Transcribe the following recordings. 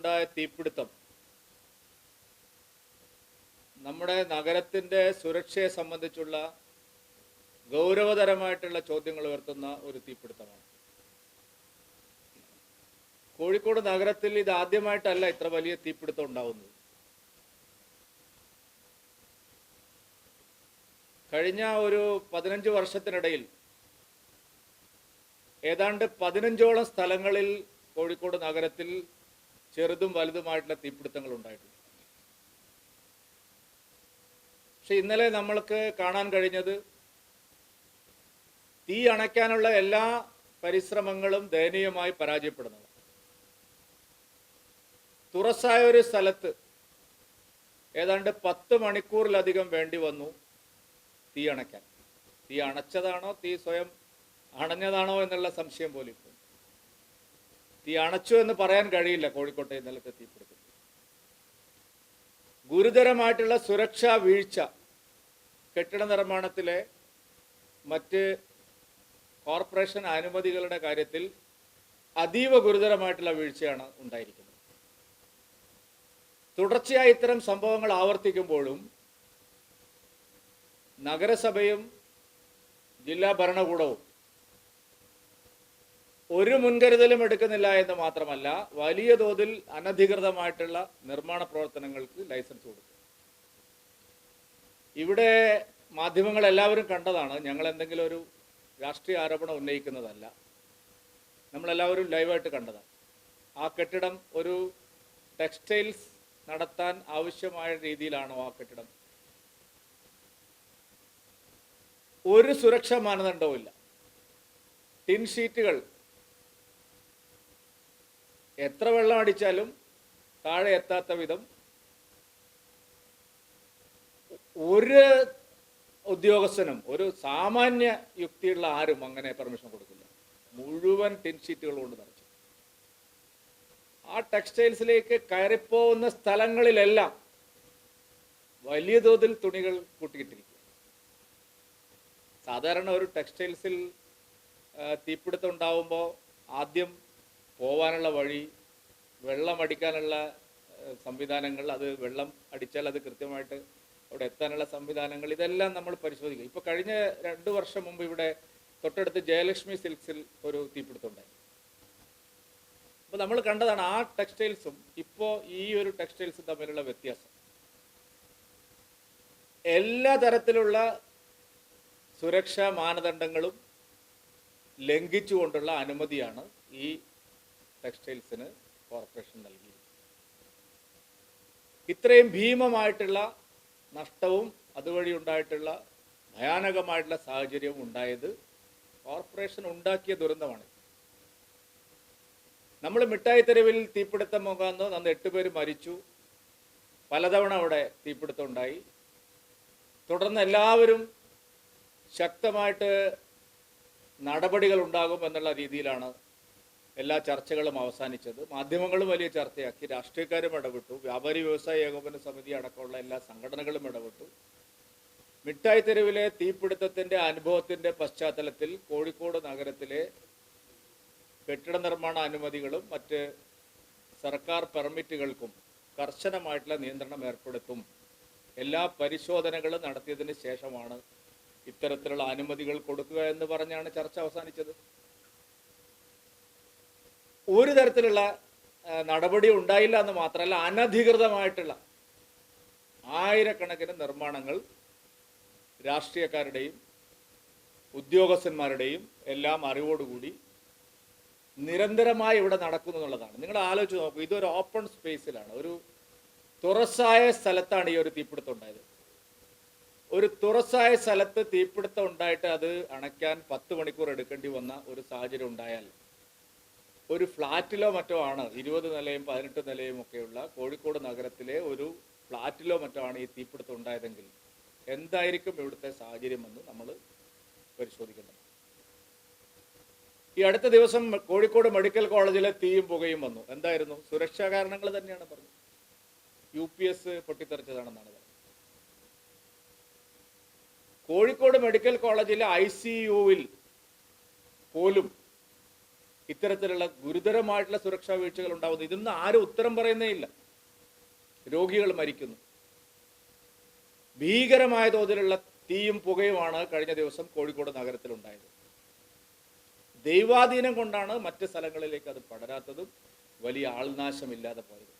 ഉണ്ടായ തീപിടുത്തം. നമ്മുടെ നഗരത്തിന്റെ സുരക്ഷയെ സംബന്ധിച്ചുള്ള ഗൗരവതരമായിട്ടുള്ള ചോദ്യങ്ങൾ ഉയർത്തുന്ന ഒരു തീപിടുത്തമാണ്. കോഴിക്കോട് നഗരത്തിൽ ഇത് ആദ്യമായിട്ടല്ല ഇത്ര വലിയ തീപിടുത്തം ഉണ്ടാവുന്നത്. കഴിഞ്ഞ ഒരു പതിനഞ്ച് വർഷത്തിനിടയിൽ ഏതാണ്ട് പതിനഞ്ചോളം സ്ഥലങ്ങളിൽ കോഴിക്കോട് നഗരത്തിൽ ചെറുതും വലുതുമായിട്ടുള്ള തീപിടുത്തങ്ങൾ ഉണ്ടായിട്ടുണ്ട്. പക്ഷെ ഇന്നലെ നമ്മൾക്ക് കാണാൻ കഴിഞ്ഞത് തീ അണയ്ക്കാനുള്ള എല്ലാ പരിശ്രമങ്ങളും ദയനീയമായി പരാജയപ്പെടുന്നത്. തുറസായ ഒരു സ്ഥലത്ത് ഏതാണ്ട് പത്ത് മണിക്കൂറിലധികം വേണ്ടി വന്നു തീ അണയ്ക്കാൻ. തീ അണച്ചതാണോ? തീ സ്വയം അണഞ്ഞതാണോ എന്നുള്ള സംശയം പോലും ഇപ്പോൾ തീ അണച്ചു എന്ന് പറയാൻ കഴിയില്ല കോഴിക്കോട്ടെ ഇന്നലത്തെ തീപിടുത്തം. ഗുരുതരമായിട്ടുള്ള സുരക്ഷാ വീഴ്ച കെട്ടിട നിർമ്മാണത്തിലെ മറ്റ് കോർപ്പറേഷൻ അനുമതികളുടെ കാര്യത്തിൽ അതീവ ഗുരുതരമായിട്ടുള്ള വീഴ്ചയാണ് ഉണ്ടായിരിക്കുന്നത്. തുടർച്ചയായി ഇത്തരം സംഭവങ്ങൾ ആവർത്തിക്കുമ്പോഴും നഗരസഭയും ജില്ലാ ഭരണകൂടവും ഒരു മുൻകരുതലും എടുക്കുന്നില്ല എന്ന് മാത്രമല്ല വലിയ തോതിൽ അനധികൃതമായിട്ടുള്ള നിർമ്മാണ പ്രവർത്തനങ്ങൾക്ക് ലൈസൻസ് കൊടുക്കും ഇവിടെ മാധ്യമങ്ങൾ എല്ലാവരും കണ്ടതാണ് ഞങ്ങൾ എന്തെങ്കിലും ഒരു രാഷ്ട്രീയ ആരോപണം ഉന്നയിക്കുന്നതല്ല. നമ്മളെല്ലാവരും ലൈവായിട്ട് കണ്ടതാണ്. ആ കെട്ടിടം ഒരു ടെക്സ്റ്റൈൽസ് നടത്താൻ ആവശ്യമായ രീതിയിലാണോ ആ കെട്ടിടം? ഒരു സുരക്ഷാ മാനദണ്ഡവും ഇല്ല ടിൻ ഷീറ്റുകൾ എത്ര വെള്ളം അടിച്ചാലും താഴെ എത്താത്ത വിധം ഒരു ഉദ്യോഗസ്ഥനും ഒരു സാമാന്യ യുക്തിയുള്ള ആരും അങ്ങനെ പെർമിഷൻ കൊടുക്കില്ല. മുഴുവൻ ടിൻ ഷീറ്റുകൾ കൊണ്ട് നിറച്ചു. ആ ടെക്സ്റ്റൈൽസിലേക്ക് കയറിപ്പോകുന്ന സ്ഥലങ്ങളിലെല്ലാം വലിയ തോതിൽ തുണികൾ കൂട്ടിയിട്ടിരിക്കും സാധാരണ ഒരു ടെക്സ്റ്റൈൽസിൽ തീപ്പിടുത്തം ഉണ്ടാവുമ്പോൾ ആദ്യം പോവാനുള്ള വഴി വെള്ളം അടിക്കാനുള്ള സംവിധാനങ്ങൾ അത് വെള്ളം അടിച്ചാൽ അത് കൃത്യമായിട്ട് അവിടെ എത്താനുള്ള സംവിധാനങ്ങൾ ഇതെല്ലാം നമ്മൾ പരിശോധിക്കും. ഇപ്പോൾ കഴിഞ്ഞ രണ്ട് വർഷം മുമ്പ് ഇവിടെ തൊട്ടടുത്ത് ജയലക്ഷ്മി സിൽക്സിൽ ഒരു തീപിടുത്തുണ്ടായി അപ്പോൾ നമ്മൾ കണ്ടതാണ് ആ ടെക്സ്റ്റൈൽസും ഇപ്പോൾ ഈ ഒരു ടെക്സ്റ്റൈൽസും തമ്മിലുള്ള വ്യത്യാസം. എല്ലാ തരത്തിലുള്ള സുരക്ഷാ മാനദണ്ഡങ്ങളും ലംഘിച്ചുകൊണ്ടുള്ള അനുമതിയാണ് ഈ ടെക്സ്റ്റൈൽസിന് കോർപ്പറേഷൻ നൽകി ഇത്രയും ഭീമമായിട്ടുള്ള നഷ്ടവും അതുവഴി ഉണ്ടായിട്ടുള്ള ഭയാനകമായിട്ടുള്ള സാഹചര്യവും ഉണ്ടായത് കോർപ്പറേഷൻ ഉണ്ടാക്കിയ ദുരന്തമാണ്. നമ്മൾ മിഠായി തെരുവിൽ തീപിടുത്തം മുഖാന്ന് അന്ന് എട്ടുപേര് മരിച്ചു. പലതവണ അവിടെ തീപിടുത്തം ഉണ്ടായി. തുടർന്ന് എല്ലാവരും ശക്തമായിട്ട് നടപടികൾ ഉണ്ടാകും എന്നുള്ള രീതിയിലാണ് എല്ലാ ചർച്ചകളും അവസാനിച്ചത്. മാധ്യമങ്ങളും വലിയ ചർച്ചയാക്കി. രാഷ്ട്രീയക്കാരും ഇടപെട്ടു. വ്യാപാരി വ്യവസായ ഏകോപന സമിതി അടക്കമുള്ള എല്ലാ സംഘടനകളും ഇടപെട്ടു. മിഠായി തെരുവിലെ തീപിടുത്തത്തിന്റെ അനുഭവത്തിന്റെ പശ്ചാത്തലത്തിൽ കോഴിക്കോട് നഗരത്തിലെ കെട്ടിട നിർമ്മാണ അനുമതികളും മറ്റ് സർക്കാർ പെർമിറ്റുകൾക്കും കർശനമായിട്ടുള്ള നിയന്ത്രണം ഏർപ്പെടുത്തും. എല്ലാ പരിശോധനകളും നടത്തിയതിന് ശേഷമാണ് ഇത്തരത്തിലുള്ള അനുമതികൾ കൊടുക്കുക എന്ന് പറഞ്ഞാണ് ചർച്ച അവസാനിച്ചത്. ഒരു തരത്തിലുള്ള നടപടി ഉണ്ടായില്ല എന്ന് മാത്രമല്ല അനധികൃതമായിട്ടുള്ള ആയിരക്കണക്കിന് നിർമ്മാണങ്ങൾ രാഷ്ട്രീയക്കാരുടെയും ഉദ്യോഗസ്ഥന്മാരുടെയും എല്ലാം അറിവോടുകൂടി നിരന്തരമായി ഇവിടെ നടക്കുന്നു എന്നുള്ളതാണ്. നിങ്ങൾ ആലോചിച്ച് നോക്കൂ ഇതൊരു ഓപ്പൺ സ്പേസിലാണ് ഒരു തുറസായ സ്ഥലത്താണ് ഈ ഒരു തീപിടുത്തം ഉണ്ടായത്. ഒരു തുറസായ സ്ഥലത്ത് തീപിടുത്തം ഉണ്ടായിട്ട് അത് അണയ്ക്കാൻ പത്ത് മണിക്കൂർ എടുക്കേണ്ടി വന്ന ഒരു സാഹചര്യം ഉണ്ടായാൽ ഒരു ഫ്ലാറ്റിലോ മറ്റോ ആണ്. ഇരുപത് നിലയും പതിനെട്ട് നിലയും ഒക്കെയുള്ള കോഴിക്കോട് നഗരത്തിലെ ഒരു ഫ്ലാറ്റിലോ മറ്റോ ആണ് ഈ തീപിടുത്തം ഉണ്ടായതെങ്കിൽ എന്തായിരിക്കും ഇവിടുത്തെ സാഹചര്യമെന്ന് നമ്മൾ പരിശോധിക്കേണ്ടത് ഈ അടുത്ത ദിവസം കോഴിക്കോട് മെഡിക്കൽ കോളേജിലെ തീയും പുകയും വന്നു. എന്തായിരുന്നു? സുരക്ഷാ കാരണങ്ങൾ തന്നെയാണ് പറഞ്ഞത്. യു പി എസ് പൊട്ടിത്തെറിച്ചതാണെന്നാണ് പറഞ്ഞത്. കോഴിക്കോട് മെഡിക്കൽ കോളേജിലെ ഐ സി യുവിൽ പോലും ഇത്തരത്തിലുള്ള ഗുരുതരമായിട്ടുള്ള സുരക്ഷാ വീഴ്ചകൾ ഉണ്ടാവുന്നു. ഇതൊന്നും ആരും ഉത്തരം പറയുന്നേ ഇല്ല. രോഗികൾ മരിക്കുന്നു. ഭീകരമായ തോതിലുള്ള തീയും പുകയുമാണ് കഴിഞ്ഞ ദിവസം കോഴിക്കോട് നഗരത്തിലുണ്ടായത്. ദൈവാധീനം കൊണ്ടാണ് മറ്റ് സ്ഥലങ്ങളിലേക്ക് അത് പടരാത്തതും വലിയ ആൾനാശമില്ലാതെ പോയത്.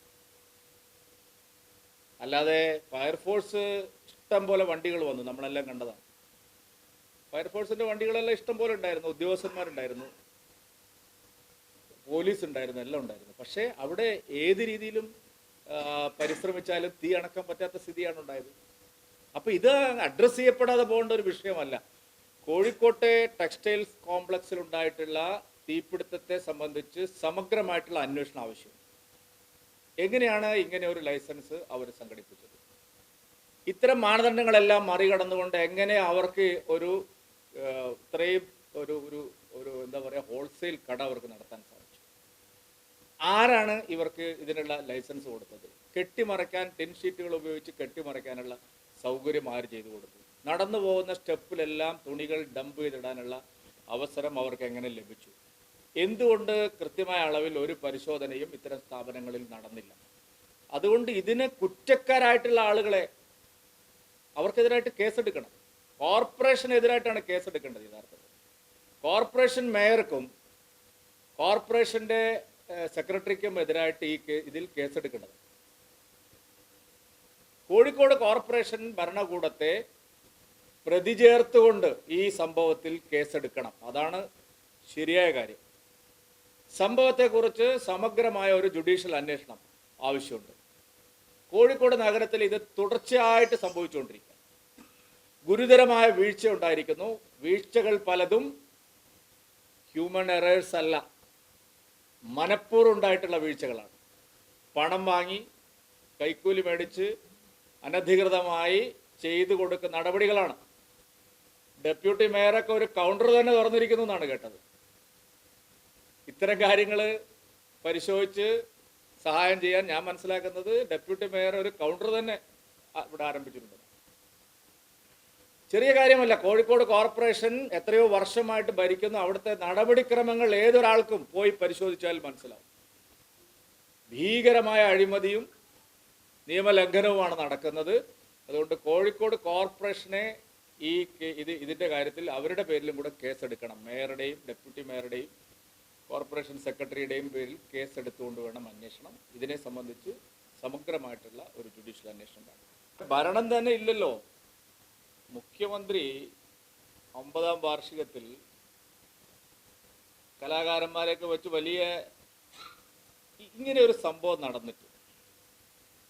അല്ലാതെ ഫയർഫോഴ്സ് ഇഷ്ടം പോലെ വണ്ടികൾ വന്നു. നമ്മളെല്ലാം കണ്ടതാണ്. ഫയർഫോഴ്സിന്റെ വണ്ടികളെല്ലാം ഇഷ്ടം പോലെ ഉണ്ടായിരുന്നു. ഉദ്യോഗസ്ഥന്മാരുണ്ടായിരുന്നു. പോലീസ് ഉണ്ടായിരുന്നു എല്ലാം ഉണ്ടായിരുന്നു. പക്ഷേ അവിടെ ഏത് രീതിയിലും പരിശ്രമിച്ചാലും തീ അണക്കാൻ പറ്റാത്ത സ്ഥിതിയാണ് ഉണ്ടായത്. അപ്പൊ ഇത് അഡ്രസ് ചെയ്യപ്പെടാതെ പോകേണ്ട ഒരു വിഷയമല്ല. കോഴിക്കോട്ടെ ടെക്സ്റ്റൈൽസ് കോംപ്ലക്സിൽ ഉണ്ടായിട്ടുള്ള തീപിടുത്തത്തെ സംബന്ധിച്ച് സമഗ്രമായിട്ടുള്ള അന്വേഷണം ആവശ്യം. എങ്ങനെയാണ് ഇങ്ങനെ ഒരു ലൈസൻസ് അവർ സംഘടിപ്പിച്ചത്? ഇത്തരം മാനദണ്ഡങ്ങളെല്ലാം മറികടന്നുകൊണ്ട് എങ്ങനെ അവർക്ക് ഒരു ഇത്രയും ഒരു ഒരു ഒരു എന്താ പറയുക ഹോൾസെയിൽ കട അവർക്ക് നടത്താൻ സാധിച്ചു ആരാണ് ഇവർക്ക് ഇതിനുള്ള ലൈസൻസ് കൊടുത്തത്? കെട്ടിമറയ്ക്കാൻ ടിൻ ഷീറ്റുകൾ ഉപയോഗിച്ച് കെട്ടിമറയ്ക്കാനുള്ള സൗകര്യം ആര് ചെയ്തു കൊടുത്തു? നടന്നു പോകുന്ന സ്റ്റെപ്പിലെല്ലാം തുണികൾ ഡംപ് ചെയ്തിടാനുള്ള അവസരം അവർക്ക് എങ്ങനെ ലഭിച്ചു? എന്തുകൊണ്ട് കൃത്യമായ അളവിൽ ഒരു പരിശോധനയും ഇത്തരം സ്ഥാപനങ്ങളിൽ നടന്നില്ല? അതുകൊണ്ട് ഇതിന് കുറ്റക്കാരായിട്ടുള്ള ആളുകളെ അവർക്കെതിരായിട്ട് കേസെടുക്കണം. കോർപ്പറേഷനെതിരായിട്ടാണ് കേസെടുക്കേണ്ടത് യഥാർത്ഥത്തിൽ. കോർപ്പറേഷൻ മേയർക്കും കോർപ്പറേഷന്റെ ഏഹ്, സെക്രട്ടറിക്കും എതിരായിട്ട് ഈ ഇതിൽ കേസെടുക്കേണ്ടത് കോഴിക്കോട് കോർപ്പറേഷൻ ഭരണകൂടത്തെ പ്രതി ചേർത്തുകൊണ്ട് ഈ സംഭവത്തിൽ കേസെടുക്കണം. അതാണ് ശരിയായ കാര്യം. സംഭവത്തെക്കുറിച്ച് സമഗ്രമായ ഒരു ജുഡീഷ്യൽ അന്വേഷണം ആവശ്യമുണ്ട്. കോഴിക്കോട് നഗരത്തിൽ ഇത് തുടർച്ചയായിട്ട് സംഭവിച്ചുകൊണ്ടിരിക്കുക. ഗുരുതരമായ വീഴ്ച ഉണ്ടായിരിക്കുന്നു. വീഴ്ചകൾ പലതും ഹ്യൂമൻ എറേഴ്സ് അല്ല. മനഃപൂർവം ഉണ്ടായിട്ടുള്ള വീഴ്ചകളാണ്. പണം വാങ്ങി കൈക്കൂലി മേടിച്ച് അനധികൃതമായി ചെയ്തു കൊടുക്കുന്ന നടപടികളാണ്. ഡെപ്യൂട്ടി മേയറൊക്കെ ഒരു കൗണ്ടർ തന്നെ തുറന്നിരിക്കുന്നു എന്നാണ് കേട്ടത്. ഇത്തരം കാര്യങ്ങൾ പരിശോധിച്ച് സഹായം ചെയ്യാൻ ഞാൻ മനസ്സിലാക്കുന്നത് ഡെപ്യൂട്ടി മേയർ ഒരു കൗണ്ടർ തന്നെ ഇവിടെ ആരംഭിച്ചിട്ടുണ്ട്. ചെറിയ കാര്യമല്ല കോഴിക്കോട് കോർപ്പറേഷൻ എത്രയോ വർഷമായിട്ട് ഭരിക്കുന്ന അവിടുത്തെ നടപടിക്രമങ്ങൾ ഏതൊരാൾക്കും പോയി പരിശോധിച്ചാൽ മനസ്സിലാവും. ഭീകരമായ അഴിമതിയും നിയമലംഘനവുമാണ് നടക്കുന്നത്. അതുകൊണ്ട് കോഴിക്കോട് കോർപ്പറേഷനെ ഈ ഇത് ഇതിന്റെ കാര്യത്തിൽ അവരുടെ പേരിലും കൂടെ കേസെടുക്കണം. മേയറുടെയും ഡെപ്യൂട്ടി മേയറുടെയും കോർപ്പറേഷൻ സെക്രട്ടറിയുടെയും പേരിൽ കേസെടുത്തുകൊണ്ട് വേണം അന്വേഷണം. ഇതിനെ സംബന്ധിച്ച് സമഗ്രമായിട്ടുള്ള ഒരു ജുഡീഷ്യൽ അന്വേഷണം വേണം ഭരണം തന്നെ ഇല്ലല്ലോ. മുഖ്യമന്ത്രി ഒമ്പതാം വാർഷികത്തിൽ കലാകാരന്മാരെയൊക്കെ വെച്ച് വലിയ ഇങ്ങനെ ഒരു സംഭവം നടന്നിട്ട്.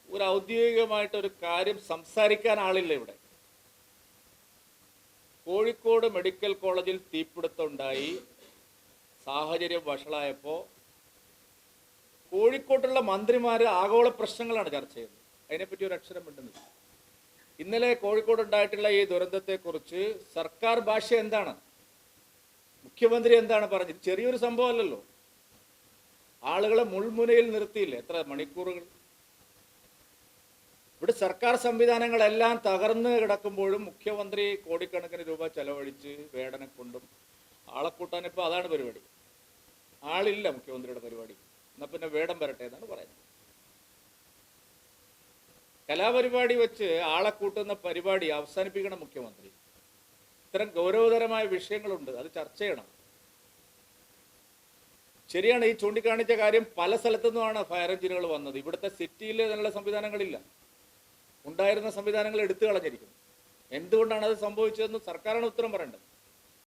ഒരു ഔദ്യോഗികമായിട്ട് ഒരു കാര്യം സംസാരിക്കാൻ ആളില്ല ഇവിടെ. കോഴിക്കോട് മെഡിക്കൽ കോളേജിൽ തീപിടുത്തം ഉണ്ടായി സാഹചര്യം വഷളായപ്പോൾ കോഴിക്കോട്ടുള്ള മന്ത്രിമാർ ആഗോള പ്രശ്നങ്ങളാണ് ചർച്ച ചെയ്യുന്നത്. അതിനെപ്പറ്റി ഒരു അക്ഷരം മിണ്ടുന്നില്ല ഇന്നലെ കോഴിക്കോട് ഉണ്ടായിട്ടുള്ള ഈ ദുരന്തത്തെക്കുറിച്ച് സർക്കാർ ഭാഷ എന്താണ്? മുഖ്യമന്ത്രി എന്താണ് പറഞ്ഞത്? ചെറിയൊരു സംഭവമല്ലല്ലോ. ആളുകളെ മുൾമുനയിൽ നിർത്തിയില്ല? എത്ര മണിക്കൂറുകൾ? ഇവിടെ സർക്കാർ സംവിധാനങ്ങളെല്ലാം തകർന്ന് കിടക്കുമ്പോഴും മുഖ്യമന്ത്രി കോടിക്കണക്കിന് രൂപ ചെലവഴിച്ച് വേടനെ കൊണ്ടും ആളെ കൂട്ടാൻ ഇപ്പോൾ അതാണ് പരിപാടി. ആളില്ല മുഖ്യമന്ത്രിയുടെ പരിപാടി. എന്നാൽ പിന്നെ വേടം വരട്ടെ എന്നാണ് പറയുന്നത്. കലാപരിപാടി വെച്ച് ആളെ കൂട്ടുന്ന പരിപാടി അവസാനിപ്പിക്കണം മുഖ്യമന്ത്രി. ഇത്തരം ഗൗരവതരമായ വിഷയങ്ങളുണ്ട്. അത് ചർച്ച ചെയ്യണം. ശരിയാണ് ഈ ചൂണ്ടിക്കാണിച്ച കാര്യം പല സ്ഥലത്തു നിന്നുമാണ് ഫയർ എഞ്ചിനുകൾ വന്നത്. ഇവിടുത്തെ സിറ്റിയിൽ നല്ല സംവിധാനങ്ങളില്ല. ഉണ്ടായിരുന്ന സംവിധാനങ്ങൾ എടുത്തു കളഞ്ഞിരിക്കുന്നു. എന്തുകൊണ്ടാണ് അത് സംഭവിച്ചതെന്ന് സർക്കാരാണ് ഉത്തരം പറയേണ്ടത്.